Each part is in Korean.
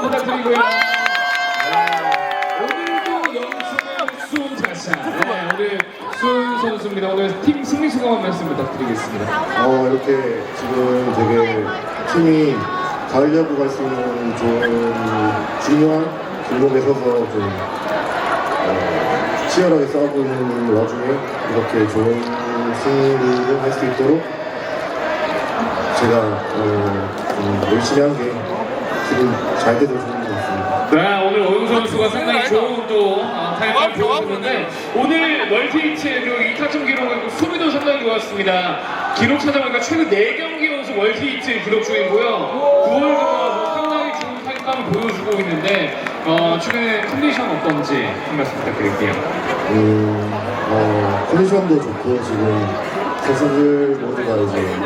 한번 부탁드리고요. 네. 오늘도 영수의 수훈 자샤. 오늘 수훈 선수입니다. 오늘 팀 승리 소감 말씀 부탁드리겠습니다. 어, 이렇게 지금 되게 팀이 가을야구 갈수 있는 좋은 중요한 길목에 서서 좀 어, 치열하게 싸우고 있는 와중에 이렇게 좋은 승리를 할 수 있도록 제가 어, 좀 열심히 한게 지금 잘 되도 좋은 것 같습니다. 네, 오늘 오영 선수가 상당히 좋은 또 어, 타임을 보여줬는데 오늘 멀티히트 그리고 2타점 기록은 수비도 상당히 좋았습니다. 기록 찾아보니까 최근 4경기 연속 멀티히트 기록 중이고요. 9월 들어와서 상당히 좋은 타임감을 보여주고 있는데 어, 최근에 컨디션 어떤지 한 말씀 부탁드릴게요. 음, 어, 컨디션도 좋고 지금 선수들 모두가 이제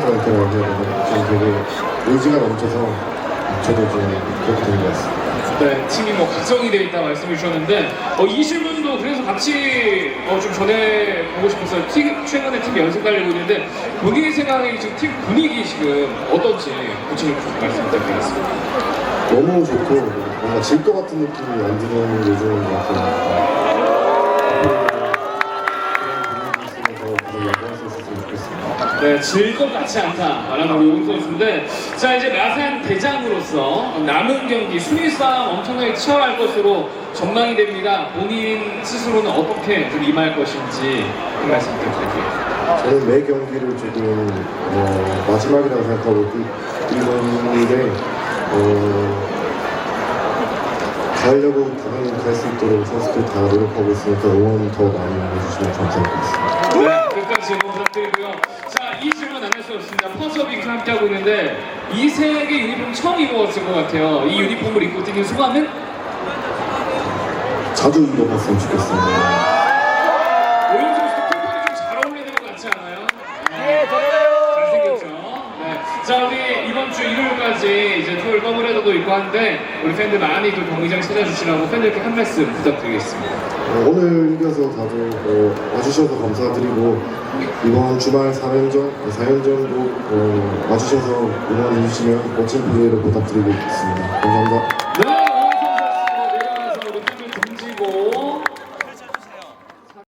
상태라고 해야 되나 지금 되게 의지가 넘쳐서 저도 좀 그렇게 된것 같습니다. 네, 팀이 뭐 각성이 돼 있다 말씀해 주셨는데 어, 이 질문도 그래서 같이 어, 좀 전해 보고 싶었어요. 팀, 최근에 팀 연습 달리고 있는데 본인의 생각에 지금 팀 분위기 지금 어떤지 구체적으로 좀 말씀 부탁드리겠습니다. 너무 좋고 뭔가 질 것 같은 느낌이 안 드는 요즘인 것 같아요. 있었으면 좋겠습니다. 네, 질것 같지 않다 말하는 우리 용 선 수인데 자 이제 마산 대장으로서 남은 경기 순위 싸움 엄청나게 치열할 것으로 전망이 됩니다. 본인 스스로는 어떻게 좀 임할 것인지 한 말씀 부탁드릴게요. 저는 매 경기를 조금 어, 마지막이라고 생각하고 뛰- 뛰는데 어, 가려고 당연히 갈 수 있도록 선수들 다 노력하고 있으니까 응원 더 많이 해주시면 감사할 것 같습니다. 네, 끝까지 응원 부탁드리고요. 자, 이 질문 안 할 수 없습니다. 퍼즈업이 함께하고 있는데 이 색의 유니폼 처음 입어봤을 것 같아요. 이 유니폼을 입고 뛰는 소감은? 자주 입어봤으면 좋겠습니다. 오영 선수도 핑크이 좀잘 어울리는 것 같지 않아요? 네, 잘생겼죠? 네. 자, 우리 주 일요일까지 이제 토요일 더블헤더도 있고 한데 우리 팬들 많이 또 경기장 찾아주시라고 팬들께 한 말씀 부탁드리겠습니다. 어, 오늘 이겨서 다들 어, 와주셔서 감사드리고 이번 주말 4연전, 4연전도 어, 와주셔서 응원해 주시면 멋진 플레이를 부탁드리겠습니다. 감사합니다.